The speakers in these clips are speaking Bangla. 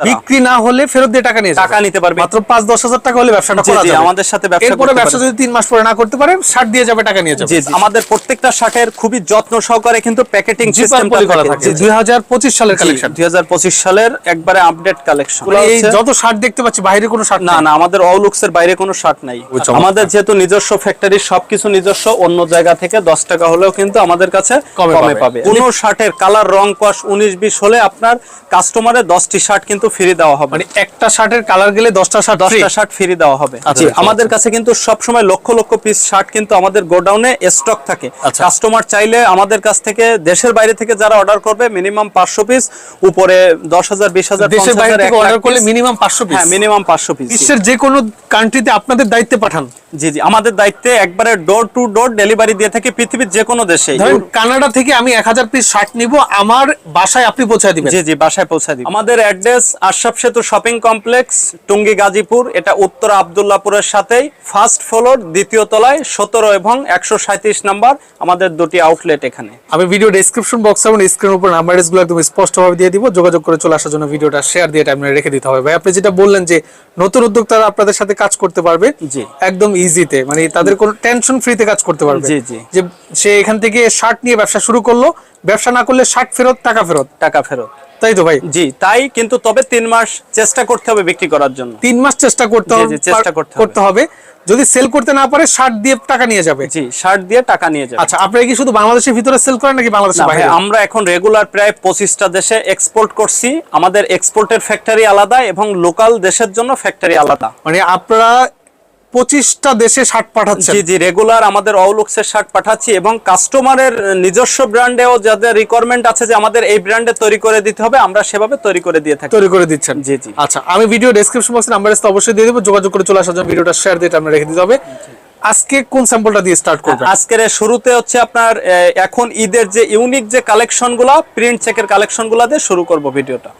বিক্রি না হলে ফেরত দিয়ে টাকা নিয়ে টাকা নিতে পারবে। মাত্র পাঁচ দশ হাজার টাকা হলে ব্যবসাটা করা যাবে। আমাদের সাথে ব্যবসা এরপরে ব্যবসা যদি তিন মাস পরে না করতে পারে ষাট দিয়ে যাবে টাকা নিয়ে যাবে। আমাদের প্রত্যেকটা শার্টের খুবই যত্ন সহকারে কিন্তু প্যাকেটিং সিস্টেম পলি করা থাকে। দুই হাজার পঁচিশ সালের কালেকশন দুই হাজার পঁচিশ সালের একবারে আপডেট কালেকশন এই যত শার্ট দেখতে পাচ্ছি বাইরে কোনো শার্ট না না আমাদের অলুক্স এর বাইরে কোনো শার্ট নাই। আমাদের যেহেতু নিজস্ব ফ্যাক্টরি সবকিছু নিজস্ব অন্য জায়গা থেকে দশ টাকা হলেও কিন্তু আমাদের কাছে কমে কমে পাবে। কোনো শার্টের কালার রং কস উনিশ বিশ হলে আপনার কাস্টমারের দশটি শার্ট কিন্তু ফ্রি দেওয়া হবে। মানে একটা শার্টের কালার গেলে দশটা শার্ট দশটা শার্ট ফ্রি দেওয়া হবে। আচ্ছা, আচ্ছা, আমাদের কাছে কিন্তু সবসময় লক্ষ লক্ষ পিস শার্ট কিন্তু আমাদের গোডাউনে স্টক থাকে। আচ্ছা। কাস্টমার চাইলে আমাদের কাছ থেকে দেশের বাইরে থেকে যারা অর্ডার করবে মিনিমাম পাঁচশো পিস উপরে দশ হাজার বিশ হাজার দেশের বাইরে থেকে অর্ডার করলে মিনিমাম পাঁচশো পিস হ্যাঁ মিনিমাম পাঁচশো পিস বিশ্বের যে কোনো কান্ট্রিতে আপনাদের দায়িত্বে পাঠান। জি জি আমাদের দায়িত্বে একবারে ডোর টু ডোর ডেলিভারি দিয়ে থাকে পৃথিবীর যে কোনো দেশে। কানাডা থেকে আমি এক হাজার পিস শার্ট নিব আমার বাসায় আপনি পৌঁছায় দিবেন। জি জি বাসায় পৌঁছে দিই আমাদের অ্যাড্রেস আশরাফ সেতু শপিং কমপ্লেক্স টুঙ্গি গাজীপুর এটা উত্তর আবদুল্লাপুরের সাথেই। ফার্স্ট ফ্লোর দ্বিতীয় তলায় সতেরো এবং একশো সাঁত্রিশ নাম্বার আমাদের দুটি আউটলেট এখানে। আমি ভিডিও ডেসক্রিপশন বক্স এবং স্ক্রিনের উপর নাম্বারগুলো একদম স্পষ্টভাবে দিয়ে দিব যোগাযোগ করে চলে আসার জন্য ভিডিওটা শেয়ার দিয়ে টাইমে রেখে দিতে হবে। ভাই আপনি যেটা বললেন যে নতুন উদ্যোক্তারা আপনাদের সাথে কাজ করতে পারবে জি। একদম ইজিতে মানে তাদের কোনো টেনশন ফ্রিতে কাজ করতে পারবে। জি, জি। যে সে এখান থেকে শার্ট নিয়ে ব্যবসা শুরু করল ব্যবসা না করলে শার্ট ফেরত টাকা ফেরত। টাকা ফেরত। তাই তো ভাই? জি তাই কিন্তু তবে তিন মাস চেষ্টা করতে হবে বিক্রি করার জন্য। তিন মাস চেষ্টা করতে হবে চেষ্টা করতে হবে। যদি সেল করতে না পারে শার্ট দিয়ে টাকা নিয়ে যাবে। জি শার্ট দিয়ে টাকা নিয়ে যাবে। আচ্ছা আপনারা কি শুধু বাংলাদেশের ভিতরে সেল করেন নাকি বাংলাদেশের ভাই, বাইরে? আমরা এখন রেগুলার প্রায় পঁচিশটা দেশে এক্সপোর্ট করছি। আমাদের এক্সপোর্টের ফ্যাক্টরি আলাদা এবং লোকাল দেশের জন্য ফ্যাক্টরি আলাদা। মানে আপনারা পঁচিশটা দেশে শার্ট পাঠাচ্ছেন। জি জি রেগুলার আমাদের অউলুক্সের শার্ট পাঠাচ্ছি এবং কাস্টমারের নিজস্ব ব্র্যান্ডেও যাদের রিকোয়ারমেন্ট আছে যে আমাদের এই ব্র্যান্ডে তৈরি করে দিতে হবে আমরা সেভাবে তৈরি করে দিয়ে থাকি। তৈরি করে দিচ্ছেন। জি, জি। আচ্ছা আমি ভিডিও ডেসক্রিপশন বক্সে নাম্বার অবশ্যই দিয়ে দেবো। যোগাযোগ করে চলে আসার জন্য ভিডিওটা শেয়ার দিয়ে আমরা রেখে দিতে হবে। আজকে কোন স্যাম্পলটা দিয়ে স্টার্ট করবেন? আজকের শুরুতে হচ্ছে আপনার এখন ঈদের যে ইউনিক যে কালেকশনগুলা প্রিন্ট চেকের কালেকশনগুলা দিয়ে শুরু করব ভিডিওটা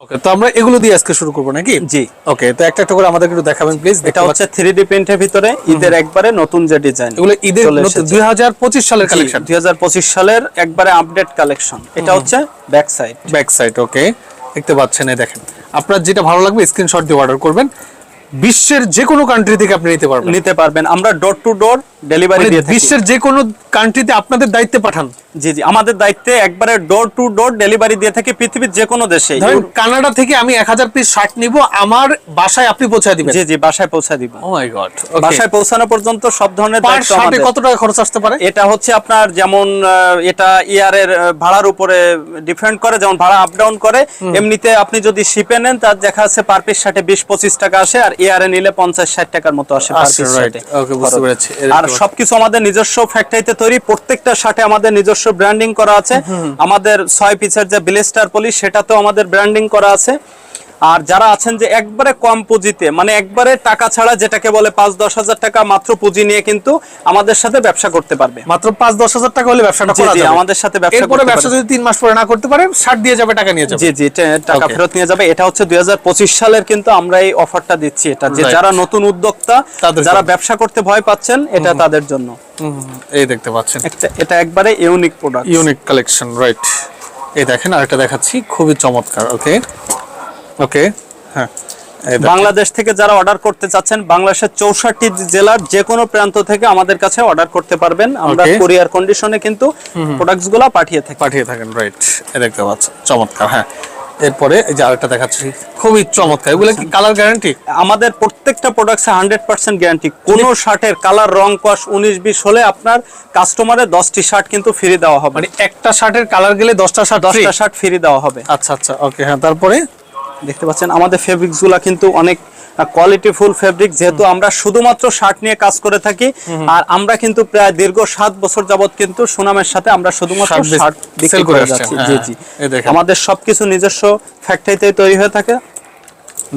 ওকে তো আমরা এগুলো দিয়ে আজকে শুরু করব নাকি? জি। ওকে তো একটা একটা করে আমাদের একটু দেখাবেন প্লিজ এটা হচ্ছে থ্রি ডি প্রিন্টের ভিতরে ঈদের একবারে নতুন যে ডিজাইন এগুলো ঈদের দুই হাজার পঁচিশ সালের কালেকশন দুই হাজার পঁচিশ সালের একবারে আপডেট কালেকশন এটা হচ্ছে back side back side okay দেখতে পাচ্ছেন এই দেখেন। আপনার যেটা ভালো লাগবে স্ক্রিনশট দিয়ে অর্ডার করবেন। বিশ্বের যে কোনো কান্ট্রি থেকে আপনি নিতে পারবেন। নিতে পারবেন। আমরা ডোর টু ডোর ডেলিভারি দিয়ে থাকি। বিশ্বের যে কোনো কান্ট্রিতে আপনাদের দায়িত্বে পাঠান। জি জি আমাদের দায়িত্বে একবারে ডোর টু ডোর ডেলিভারি দিয়ে থাকি পৃথিবীর যে কোনো দেশে। ধরেন কানাডা থেকে আমি এক হাজার পিস শার্ট নিব আমার বাসায় আপনি পৌঁছায় দিবেন। জি জি বাসায় পৌঁছে দিব। ও মাই গড বাসায় পৌঁছানো পর্যন্ত সব ধরনের পার দায়িত্ব শার্টে আমাদের। কত টাকা খরচ আসতে পারে? এটা হচ্ছে আপনার যেমন এটা ইয়ারের ভাড়ার উপরে ডিপেন্ড করে যেমন ভাড়া আপ ডাউন করে এমনিতে আপনি যদি শিপে নেন তার দেখা যাচ্ছে পার পিস শার্টে বিশ পঁচিশ টাকা আসে আর ইয়ারে নিলে পঞ্চাশ ষাট টাকার মতো আসে বুঝতে পেরেছি। আর সবকিছু আমাদের নিজস্ব ফ্যাক্টরিতে তৈরি প্রত্যেকটা শার্টে আমাদের নিজস্ব ব্র্যান্ডিং করা আছে। আমাদের ছয় পিসের যে ব্লেস্টার পলি সেটাতেও আমাদের ব্র্যান্ডিং করা আছে। আর যারা আছেন যে একবারে কম পুঁজিতে মানে একবারে টাকা ছাড়া যেটাকে বলে পাঁচ দশ হাজার টাকা মাত্র পুঁজি নিয়ে কিন্তু আমাদের সাথে ব্যবসা করতে পারবে। মাত্র পাঁচ দশ হাজার টাকা হলে ব্যবসাটা করা যাবে। আমাদের সাথে ব্যবসা এরপরে ব্যবসা যদি তিন মাস পরে না করতে পারে শার্ট দিয়ে যাবে টাকা নিয়ে যাবে। জি জি টাকা ফেরত নিয়ে যাবে। এটা হচ্ছে দুই হাজার পঁচিশ সালের কিন্তু আমরা এই অফারটা দিচ্ছি এটা। যে যারা নতুন উদ্যোক্তা যারা ব্যবসা করতে ভয় পাচ্ছেন এটা তাদের জন্য। এই দেখতে পাচ্ছেন। এটা একবারে unique product unique collection right এই দেখেন আরেকটা দেখাচ্ছি। খুবই চমৎকার ওকে ওকে হ্যাঁ বাংলাদেশ থেকে যারা অর্ডার করতে চাচ্ছেন বাংলাদেশের চৌষট্টি জেলার যে কোনো প্রান্ত থেকে আমাদের কাছে অর্ডার করতে পারবেন। আমরা. কোরিয়ার কন্ডিশনে কিন্তু প্রোডাক্টসগুলা পাঠিয়ে থাকি। পাঠিয়ে থাকেন রাইট। দেখতে পাচ্ছেন চমৎকার হ্যাঁ। এরপরে এই যে আরেকটা দেখাচ্ছি খুবই চমৎকার। এগুলো কি কালার গ্যারান্টি? আমাদের প্রত্যেকটা প্রোডাক্টসে হান্ড্রেড পার্সেন্ট গ্যারান্টি। কোনো শার্টের কালার রং কস উনিশ বিশ হলে আপনার কাস্টমারের দশটি শার্ট কিন্তু ফ্রি দেওয়া হবে। মানে একটা শার্টের কালার গেলে দশটা শার্ট দশটা শার্ট ফ্রি দেওয়া হবে। আচ্ছা আচ্ছা ওকে হ্যাঁ তারপরে? দেখতে পাচ্ছেন আমাদের ফেব্রিক্সগুলা কিন্তু অনেক কোয়ালিটি ফুল ফেব্রিক যেহেতু আমরা শুধুমাত্র শার্ট নিয়ে কাজ করে থাকি আর আমরা কিন্তু প্রায় দীর্ঘ সাত বছর যাবত কিন্তু সুনামের সাথে আমরা শুধুমাত্র শার্ট বিক্রি করে যাচ্ছি। হ্যাঁ, জি জি। দেখেন। আমাদের সবকিছু নিজস্ব ফ্যাক্টরিতে তৈরি হয়ে থাকে।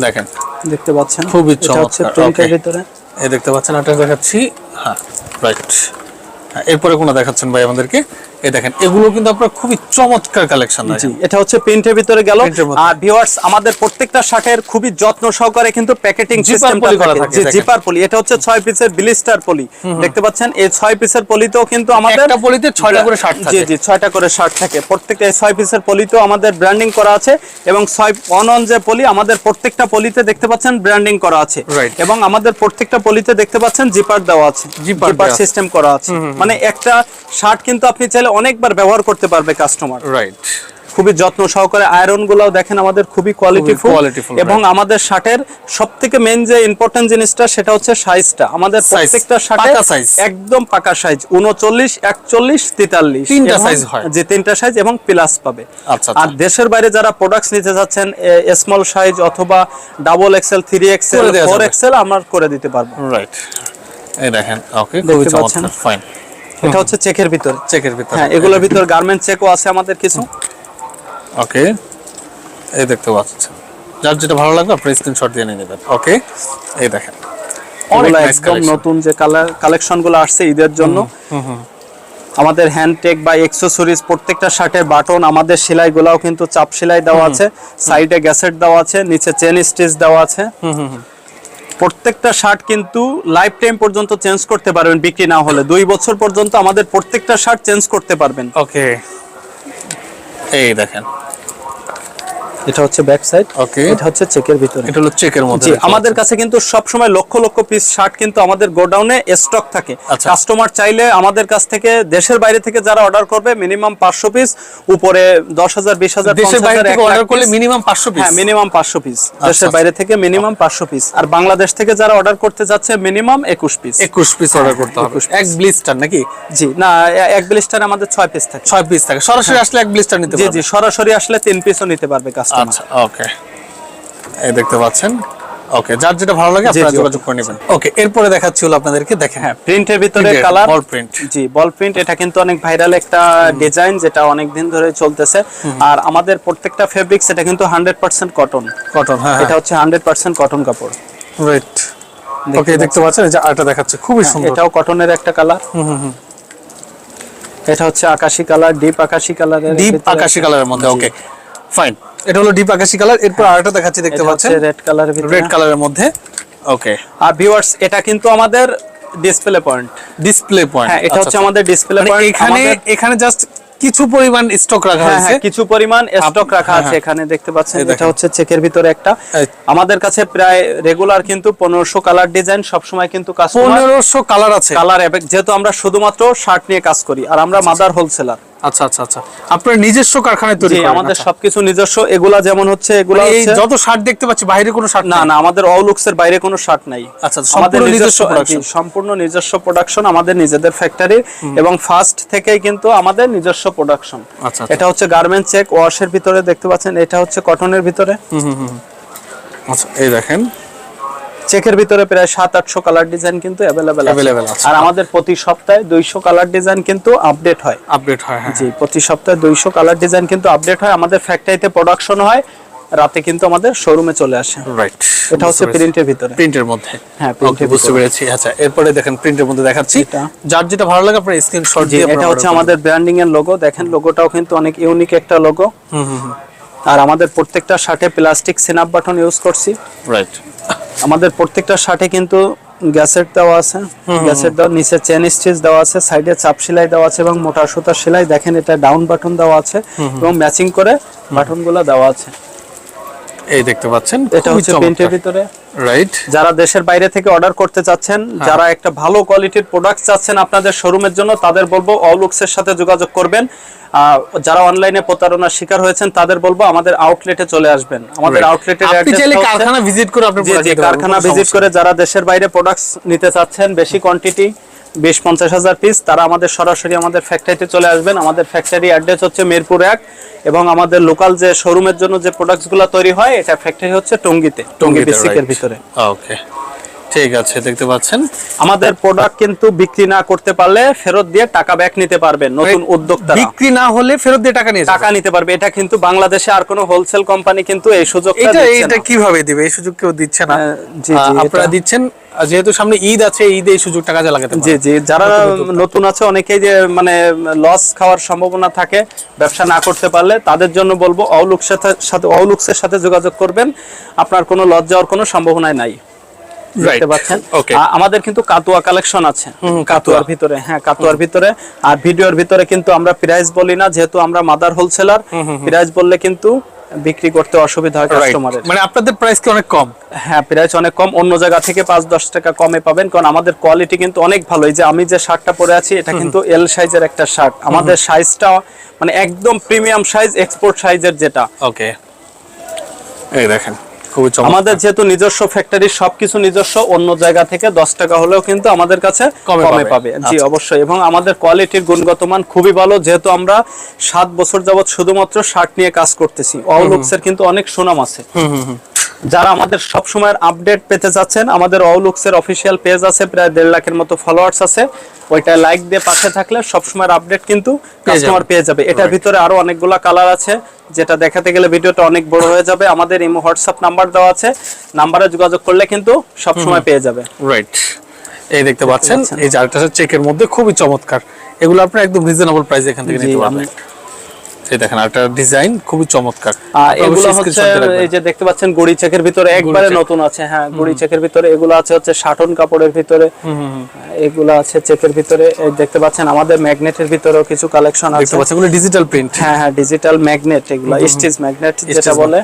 দেখেন। দেখতে পাচ্ছেন? খুবই চমৎকার, ভিতরে। এই দেখতে পাচ্ছেন এটা দেখাচ্ছি। হ্যাঁ রাইট হ্যাঁ এরপরে কোনো দেখাচ্ছেন ভাই আমাদেরকে? এই দেখেন এগুলো কিন্তু আপনার খুবই চমৎকার কালেকশন জি এটা হচ্ছে প্রিন্টের ভিতরে গেল। আর ভিউয়ার্স আমাদের প্রত্যেকটা শার্টের খুবই যত্ন সহকারে কিন্তু প্যাকেটিং Zipper সিস্টেম poly করা থাকে, জি জিপার পলি। এটা হচ্ছে 6 পিসের ব্লিস্টার পলি। দেখতে পাচ্ছেন এই 6 পিসের পলিতেও কিন্তু আমাদের একটা পলিতে ছয়টা করে শার্ট থাকে। জি 6টা করে শার্ট থাকে। প্রত্যেকটা 6 পিসের পলিতেও আমাদের ব্র্যান্ডিং করা আছে এবং 6 অন অন যে পলি আমাদের প্রত্যেকটা পলিতে দেখতে পাচ্ছেন ব্র্যান্ডিং করা আছে। এবং আমাদের প্রত্যেকটা পলিতে দেখতে পাচ্ছেন জিপার দেওয়া আছে। আছে। সিস্টেম করা আছে। মানে একটা শার্ট কিন্তু আপনি চাইলে অনেকবার ব্যবহার করতে পারবে কাস্টমার রাইট খুবই যত্ন সহকারে আয়রন গুলাও দেখেন আমাদের খুবই কোয়ালিটিফুল এবং আমাদের শার্টের সব থেকে মেইন যে ইম্পর্টেন্ট জিনিসটা সেটা হচ্ছে সাইজটা আমাদের প্রত্যেকটা শার্টে পাকা একদম পাকা সাইজ উনচল্লিশ একচল্লিশ তেতাল্লিশ। তিনটা size হয়। যে তিনটা সাইজ এবং প্লাস পাবে। আচ্ছা, আর দেশের বাইরে যারা প্রোডাক্টস নিতে যাচ্ছেন স্মল সাইজ অথবা double XL three XL four XL আমরা করে দিতে পারব। রাইট এই দেখেন ওকে খুবই চমৎকার ফাইন এটা হচ্ছে চেকের ভিতর চেকের ভিতর। হ্যাঁ এগুলোর ভিতর গার্মেন্ট চেকও আছে আমাদের কিছু। ওকে। এই দেখতে পাচ্ছেন। যার যেটা ভালো লাগবে আপনি স্ক্রিনশট দিয়ে নিয়ে নেবেন। ওকে? এই দেখেন। এগুলো একদম নতুন যে কালার কালেকশনগুলো আসছে ঈদের জন্য। আমাদের হ্যান্ডটেক বা এক্সেসরিজ প্রত্যেকটা শার্টের বাটন আমাদের সেলাই গুলাও কিন্তু চাপ সেলাই দেওয়া আছে। সাইডে গ্যাসেট দেওয়া আছে নিচে চেন স্টিচ দেওয়া আছে। প্রত্যেকটা শার্ট কিন্তু লাইফ টাইম পর্যন্ত চেঞ্জ করতে পারবেন, বিক্রি না হলে। দুই বছর পর্যন্ত আমাদের প্রত্যেকটা শার্ট চেঞ্জ করতে পারবেন। ওকে এই দেখেন। এটা হচ্ছে ব্যাক সাইড Okay. এটা হচ্ছে চেকের ভিতরে। এটা হলো চেকের মধ্যে আমাদের কাছে কিন্তু সব সময় লক্ষ লক্ষ পিস শার্ট কিন্তু আমাদের গোডাউনে স্টক থাকে। আচ্ছা। কাস্টমার চাইলে আমাদের কাছ থেকে দেশের বাইরে থেকে যারা অর্ডার করবে মিনিমাম পাঁচশো পিস উপরে দশ হাজার বিশ হাজার পাচ্ছেন। দেশের বাইরে থেকে অর্ডার করলে মিনিমাম পাঁচশো পিস হ্যাঁ মিনিমাম পাঁচশো পিস দেশের আচ্ছা। বাইরে থেকে মিনিমাম পাঁচশো পিস আর বাংলাদেশ থেকে যারা অর্ডার করতে যাচ্ছে মিনিমাম একুশ পিস একুশ পিস অর্ডার করতে হবে। এক ব্লিস্টার নাকি? জি না এক ব্লিস্টার আমাদের ছয় পিস থাকে। ছয় পিস থাকে। সরাসরি আসলে এক ব্লিস্টার নিতে পারবে। জি সরাসরি আসলে তিন পিসও নিতে পারবে কাস্টমার আচ্ছা ওকে এই দেখতে পাচ্ছেন? ওকে যার যেটা ভালো লাগে আপনারা যোগাযোগ করে নেবেন। ওকে এরপরে দেখাচ্ছি হলো আপনাদেরকে দেখেন। হ্যাঁ প্রিন্টের ভিতরে কালার ball print। জি বল প্রিন্ট এটা কিন্তু অনেক ভাইরাল একটা ডিজাইন যেটা অনেক দিন ধরে চলতেছে। আর আমাদের প্রত্যেকটা ফেব্রিক্স এটা কিন্তু হান্ড্রেড পার্সেন্ট কটন কটন হ্যাঁ এটা হচ্ছে হান্ড্রেড পার্সেন্ট কটন কাপড়। রাইট ওকে দেখতে পাচ্ছেন? যে আরটা দেখাচ্ছে খুবই সুন্দর। হ্যাঁ, এটাও কটনের একটা কালার এটা হচ্ছে আকাশি কালার ডিপ আকাশি কালারের ডিপ আকাশি কালারের মধ্যে ওকে ফাইন এটা হলো ডিপ আকাশি কালার এরপর আরটা দেখাচ্ছি দেখতে পাচ্ছেন? রেড কালারের ভিতরে। রেড কালারের মধ্যে। ওকে আর ভিউয়ার্স এটা কিন্তু আমাদের ডিসপ্লে পয়েন্ট ডিসপ্লে পয়েন্ট হ্যাঁ এটা হচ্ছে আমাদের ডিসপ্লে পয়েন্ট আচ্ছা, এখানে এখানে জাস্ট কিছু পরিমাণ স্টক রাখা হ্যাঁ হয়েছে। হ্যাঁ কিছু পরিমাণ স্টক রাখা হ্যাঁ, আছে হ্যাঁ। এখানে দেখতে পাচ্ছেন। এটা হচ্ছে চেকের ভিতরে একটা। আমাদের কাছে প্রায় রেগুলার কিন্তু পনেরোশো কালার ডিজাইন সবসময় কিন্তু কাস্টমার পনেরোশো কালার আছে। কালার যেহেতু আমরা শুধুমাত্র শার্ট নিয়ে কাজ করি আর আমরা মাদার হোলসেলার আচ্ছা আচ্ছা আচ্ছা। আপনার নিজস্ব কারখানায় তৈরি আমাদের আচ্ছা। সবকিছু নিজস্ব। এগুলা যেমন হচ্ছে এগুলা মানে এই যত শার্ট দেখতে পাচ্ছি বাইরে কোনো শার্ট না না আমাদের অলুক্স এর বাইরে কোনো শার্ট নাই। আচ্ছা, আমাদের নিজস্ব সম্পূর্ণ নিজস্ব প্রোডাকশন আমাদের নিজেদের ফ্যাক্টরি এবং ফার্স্ট থেকেই কিন্তু আমাদের নিজস্ব প্রোডাকশন আচ্ছা, আচ্ছা। এটা হচ্ছে গার্মেন্ট চেক ওয়াশের ভিতরে দেখতে পাচ্ছেন এটা হচ্ছে কটনের ভিতরে। আচ্ছা এই দেখেন। চেকের ভিতরে প্রায় সাত আটশো কালার ডিজাইন কিন্তু অ্যাভেলেবেল আছে। আর আমাদের প্রতি সপ্তাহে দুইশো কালার ডিজাইন কিন্তু আপডেট হয়। আপডেট হয় হ্যাঁ। জি প্রতি সপ্তাহে দুইশো কালার ডিজাইন কিন্তু আপডেট হয়। আমাদের ফ্যাক্টরিতে প্রোডাকশন হয় রাতে কিন্তু আমাদের শোরুমে চলে আসে। রাইট এটা হচ্ছে প্রিন্টের ভিতরে। প্রিন্টের মধ্যে। হ্যাঁ, ওকে বুঝতে পেরেছি। আচ্ছা এরপরে দেখেন প্রিন্টের মধ্যে দেখাচ্ছি। এটা। যার যেটা ভালো লাগে আপনার স্ক্রিনশট দিয়ে এটা হচ্ছে আমাদের ব্র্যান্ডিং এর লোগো দেখেন লোগোটাও কিন্তু অনেক ইউনিক একটা লোগো হুম হুম আর আমাদের প্রত্যেকটা শার্টে প্লাস্টিক সিনাপ বাটন ইউজ করছি। রাইট আমাদের প্রত্যেকটা শার্টে কিন্তু গ্যাসেট দেওয়া আছে গ্যাসের দেওয়া নিচে চেন স্টিচ দেওয়া আছে সাইডে চাপ সেলাই দেওয়া আছে এবং মোটা সুতার সেলাই। দেখেন এটা ডাউন বাটন দেওয়া আছে এবং ম্যাচিং করে বাটনগুলো দেওয়া আছে। এই দেখতে পাচ্ছেন এটা হচ্ছে প্রিন্টের ভিতরে। রাইট যারা দেশের বাইরে থেকে অর্ডার করতে চাচ্ছেন যারা একটা ভালো কোয়ালিটির প্রোডাক্ট চাচ্ছেন আপনাদের শোরুমের জন্য তাদের বলব অলুক্সের সাথে যোগাযোগ করবেন। যারা অনলাইনে প্রতারণার শিকার হয়েছেন তাদের বলব আমাদের আউটলেটে চলে আসবেন। আমাদের আউটলেটের কারখানা ভিজিট করে আপনি কারখানা ভিজিট করে যারা দেশের বাইরে প্রোডাক্টস নিতে চাচ্ছেন বেশি কোয়ান্টিটি বিশ পঞ্চাশ হাজার পিস তারা আমাদের সরাসরি আমাদের ফ্যাক্টরিতে চলে আসবেন। আমাদের ফ্যাক্টরি অ্যাড্রেস হচ্ছে মিরপুর এক এবং আমাদের লোকাল যে শোরুমের জন্য যে প্রোডাক্টসগুলো তৈরি হয় এটা ফ্যাক্টরি হচ্ছে টঙ্গিতে টঙ্গি বেসিকের ভিতরে। ওকে ঠিক আছে দেখতে পাচ্ছেন। আমাদের প্রোডাক্ট কিন্তু বিক্রি না করতে পারলে ফেরত দিয়ে টাকা ব্যাক নিতে পারবেন নতুন উদ্যোক্তা বিক্রি না হলে ফেরত দিয়ে টাকা নিয়ে টাকা নিতে পারবে। এটা কিন্তু বাংলাদেশে আর কোনো হোলসেল কোম্পানি কিন্তু এই সুযোগটা এটা এটা। কীভাবে দিবে? এই সুযোগ কেউ দিচ্ছে না। আপনারা দিচ্ছেন যেহেতু সামনে ঈদ আছে ঈদে এই সুযোগটা কাজে লাগাতে জি জি যারা নতুন আছে অনেকেই যে মানে লস খাওয়ার সম্ভাবনা থাকে ব্যবসা না করতে পারলে তাদের জন্য বলব অউলুক্সের সাথে অউলুক্সের সাথে যোগাযোগ করবেন। আপনার কোনো লস যাওয়ার কোনো সম্ভাবনাই নাই। দেখতে পাচ্ছেন? ওকে আমাদের কিন্তু কাতুয়া কালেকশন আছে। কাতুয়ার ভিতরে হ্যাঁ কাতুয়ার ভিতরে। আর ভিডিওর ভিতরে কিন্তু আমরা প্রাইস বলি না যেহেতু আমরা মাদার হোলসেলার প্রাইস বললে কিন্তু বিক্রি করতে অসুবিধা হয় কাস্টমারের মানে আপনাদের প্রাইস কি অনেক কম? হ্যাঁ প্রাইস অনেক কম। অন্য জায়গা থেকে পাঁচ দশ টাকা কমে পাবেন কারণ আমাদের কোয়ালিটি কিন্তু অনেক ভালো। এই যে আমি যে শার্টটা পরে আছি এটা কিন্তু এল সাইজের একটা শার্ট। আমাদের সাইজটা মানে একদম প্রিমিয়াম সাইজ এক্সপোর্ট সাইজের যেটা। ওকে এই দেখেন। খুবই চমৎকার। আমাদের যেহেতু নিজস্ব ফ্যাক্টরি সবকিছু নিজস্ব অন্য জায়গা থেকে দশ টাকা হলেও কিন্তু আমাদের কাছে কমে পাবে। জি আচ্ছা। অবশ্যই। এবং আমাদের কোয়ালিটির গুণগত মান খুবই ভালো যেহেতু আমরা সাত বছর যাবত শুধুমাত্র শার্ট নিয়ে কাজ করতেছি। অল লুকসের কিন্তু অনেক সুনাম আছে। যারা আমাদের সব সময়ের আপডেট পেতে যাচ্ছেন আমাদের অলুক্সের অফিসিয়াল পেজ আছে প্রায় দেড় লাখের মতো ফলোয়ার্স আছে। ওইটা লাইক দিয়ে পাশে থাকলে সব সময়ের আপডেট কিন্তু কাস্টমার পেয়ে যাবে। এটার ভিতরে আরও অনেকগুলা কালার আছে যেটা দেখাতে গেলে ভিডিওটা অনেক বড় হয়ে যাবে। আমাদের ইমো হোয়াটসঅ্যাপ নাম্বার দেওয়া আছে। নাম্বারে যোগাযোগ করলে কিন্তু সব সময় পেয়ে যাবে। রাইট এই দেখতে পাচ্ছেন। এই আরেকটা চেকের মধ্যে খুবই চমৎকার। এগুলো আপনার একদম রিজনেবল প্রাইস এখান থেকে নিতে পারবেন। এই দেখেন একটা ডিজাইন খুবই চমৎকার। এগুলো হচ্ছে screenshot দিয়ে রাখবেন। এই যে দেখতে পাচ্ছেন গুড়ি চেকের ভিতরে একবারে নতুন আছে হ্যাঁ গুড়ি চেকের ভিতরে। এগুলো আছে হচ্ছে শাটন কাপড়ের ভিতরে। এগুলো আছে চেকের ভিতরে। দেখতে পাচ্ছেন আমাদের ম্যাগনেটের ভিতরেও কিছু কালেকশন আছে। দেখতে পাচ্ছেন এগুলো ডিজিটাল প্রিন্ট হ্যাঁ হ্যাঁ ডিজিটাল ম্যাগনেট এগুলো স্টিচ ম্যাগনেট যেটা বলে।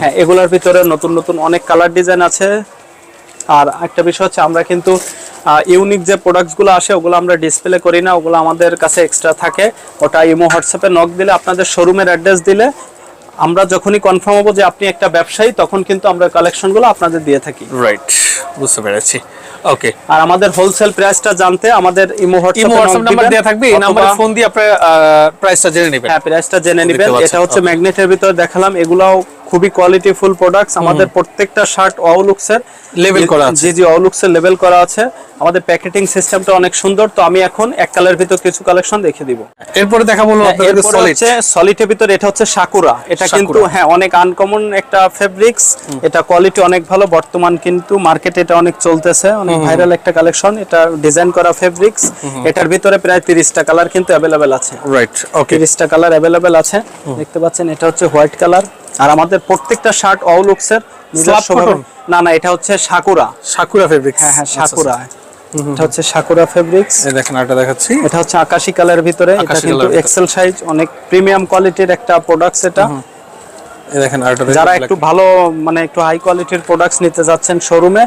হ্যাঁ এগুলোর ভিতরে নতুন নতুন অনেক কালার ডিজাইন আছে। আর একটা বিষয় হচ্ছে আমরা কিন্তু ইউনিক যে প্রোডাক্টসগুলো আসে ওগুলো আমরা ডিসপ্লে করি না ওগুলো আমাদের কাছে এক্সট্রা থাকে। ওটা ইমো হোয়াটসঅ্যাপে নক দিলে আপনাদের শোরুমের অ্যাড্রেস দিলে আমরা যখনই কনফার্ম হব যে আপনি একটা ব্যবসায়ী তখন কিন্তু আমরা কালেকশনগুলো আপনাদের দিয়ে থাকি। রাইট বুঝতে পেরেছি। ওকে আর আমাদের হোলসেল প্রাইসটা জানতে আমাদের ইমো হোয়াটসঅ্যাপ নাম্বার দেওয়া থাকবে এই নাম্বারে ফোন দিয়ে আপনারা প্রাইসটা জেনে নেবেন। হ্যাঁ প্রাইসটা জেনে নেবেন। এটা হচ্ছে ম্যাগনেটের ভিতরে দেখালাম। এগুলাও খুবই কোয়ালিটিফুল প্রোডাক্টস আমাদের প্রত্যেকটা শার্ট অউলুক্সের Label করা আছে। জি জি অউলুক্সের লেভেল করা আছে। আমাদের প্যাকেটিং সিস্টেমটা অনেক সুন্দর। তো আমি এখন এক কালারের ভিতর কিছু কালেকশন দেখে দিব। এরপরে দেখা বলব আপনাদের এরপরে সলিড হচ্ছে সলিডের ভিতরে এটা হচ্ছে সাকুরা এটা কিন্তু হ্যাঁ অনেক আনকমন একটা ফেব্রিক্স এটা কোয়ালিটি অনেক ভালো। বর্তমান কিন্তু মার্কেটে এটা অনেক চলতেছে। অনেক ভাইরাল একটা কালেকশন এটা ডিজাইন করা ফেব্রিক্স এটার ভিতরে প্রায় তিরিশটা কালার কিন্তু অ্যাভেলেবেল আছে। রাইট ওকে তিরিশটা কালার অ্যাভেলেবেল আছে। দেখতে পাচ্ছেন এটা হচ্ছে হোয়াইট কালার আর আমাদের প্রত্যেকটা শার্ট নিজস্ব না না এটা হচ্ছে সাকুরা সাকুরা ফেব্রিক হ্যাঁ হ্যাঁ সাকুরা এটা হচ্ছে সাকুরা ফেব্রিক্স এই দেখেন এটা দেখাচ্ছি। এটা হচ্ছে আকাশী কালার ভিতরে। এটা কিন্তু এক্সেল সাইজ অনেক প্রিমিয়াম কোয়ালিটির একটা প্রোডাক্টস এটা। দেখেন যারা একটু ভালো মানে একটু হাই কোয়ালিটির প্রোডাক্টস নিতে যাচ্ছেন শোরুমে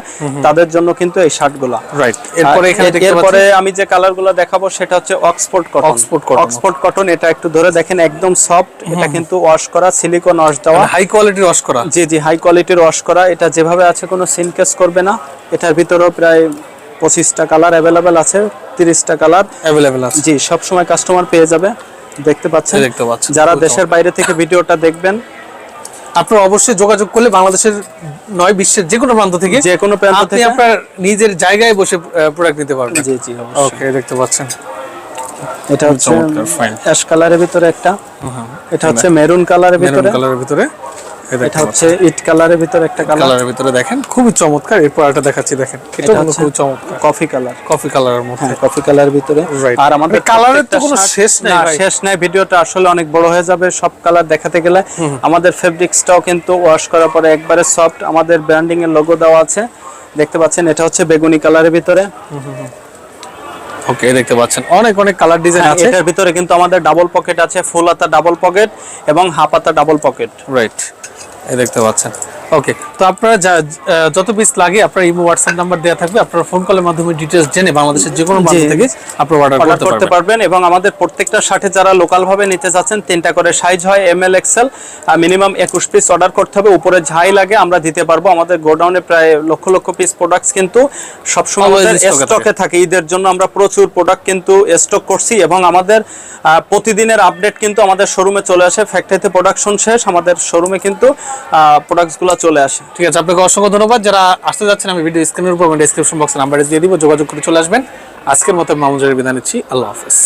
তাদের জন্য কিন্তু এই শার্টগুলা। রাইট এরপরে এখানে দেখতে এরপরে আমি যে কালারগুলো দেখাবো সেটা হচ্ছে Oxford cotton Oxford cotton। Oxford cotton এটা একটু ধরে দেখেন একদম সফট এটা কিন্তু ওয়াশ করা সিলিকন ওয়াশ দেওয়া। হাই কোয়ালিটির ওয়াশ করা? জি জি হাই কোয়ালিটির ওয়াশ করা। এটা যেভাবে আছে কোনো সিনকেস করবে না। এটার ভিতরেও প্রায় পঁচিশটা কালার অ্যাভেলেবেল আছে তিরিশটা কালার অ্যাভেলেবেল আছে। জি সব সময় কাস্টমার পেয়ে যাবে। দেখতে পাচ্ছেন? দেখতে পাচ্ছেন। যারা দেশের বাইরে থেকে ভিডিওটা দেখবেন আপনারা অবশ্যই যোগাযোগ করলে বাংলাদেশের নয় বিশ্বের যে কোনো প্রান্ত থেকে যে কোনো প্রান্ত থেকে। আপনার নিজের জায়গায় বসে প্রোডাক্ট নিতে পারবেন। জি জি ওকে দেখতে পাচ্ছেন। এটা হচ্ছে অ্যাশ কালারের ভিতরে একটা। এটা হচ্ছে মেরুন কালারের ভিতরে। মেরুন কালারের ভিতরে। এটা হচ্ছে ইট কালারের ভিতরে একটা কালার। কালারের ভিতরে দেখেন খুবই চমৎকার। এরপর একটা দেখাচ্ছি দেখেন। এটা খুবই চমৎকার। Coffee colour. কফি কালারের মধ্যে। হ্যাঁ কফি কালার ভিতরে। আর আমাদের colour তো কোনো শেষ নেই শেষ নাই। ভিডিওটা আসলে অনেক বড় হয়ে যাবে। সব কালার দেখাতে গেলে আমাদের ফেব্রিক্সটাও কিন্তু ওয়াশ করার পরে একবারে সফট আমাদের ব্র্যান্ডিং এর লোগো দেওয়া আছে। দেখতে পাচ্ছেন এটা হচ্ছে বেগুনি কালারের ভিতরে। ওকে দেখতে পাচ্ছেন। অনেক অনেক কালার ডিজাইন হ্যাঁ, আছে। এটার ভিতরে কিন্তু আমাদের ডাবল পকেট আছে ফুল হাতা ডাবল পকেট এবং হাফ হাতা ডাবল পকেট রাইট দেখতে পাচ্ছেন। ওকে তো আপনারা যা- যত পিস লাগে আপনার ইমো হোয়াটসঅ্যাপ নাম্বার দেওয়া থাকবে। আপনারা ফোন কলের মাধ্যমে ডিটেলস জেনে বাংলাদেশের যে কোনো প্রান্ত থেকে আপনারা অর্ডার করতে পারবেন। এবং আমাদের প্রত্যেকটা শার্টে যারা লোকাল ভাবে নিতে চাচ্ছেন তিনটা করে সাইজ হয় এম এল এক্সেল মিনিমাম একুশ পিস অর্ডার করতে হবে। উপরে ঝাই লাগে আমরা দিতে পারব। আমাদের গোডাউনে প্রায় লক্ষ লক্ষ পিস প্রোডাক্টস কিন্তু সবসময় আমাদের স্টকে থাকে। ঈদের জন্য আমরা প্রচুর প্রোডাক্ট কিন্তু স্টক করছি এবং আমাদের প্রতিদিনের আপডেট কিন্তু আমাদের শোরুমে চলে আসে। ফ্যাক্টরিতে প্রোডাকশন শেষ আমাদের শোরুমে কিন্তু প্রোডাক্টসগুলো চলে আসে। ঠিক আছে, আপনাকে অসংখ্য ধন্যবাদ। যারা আসতে যাচ্ছেন, আমি ভিডিও স্ক্রিনের উপর ডিসক্রিপশন বক্সে নাম্বার দিয়ে দিব। যোগাযোগ করে চলে আসবেন। আজকের মতো মামুজারের বিদায় নিচ্ছি। আল্লাহ হাফেজ।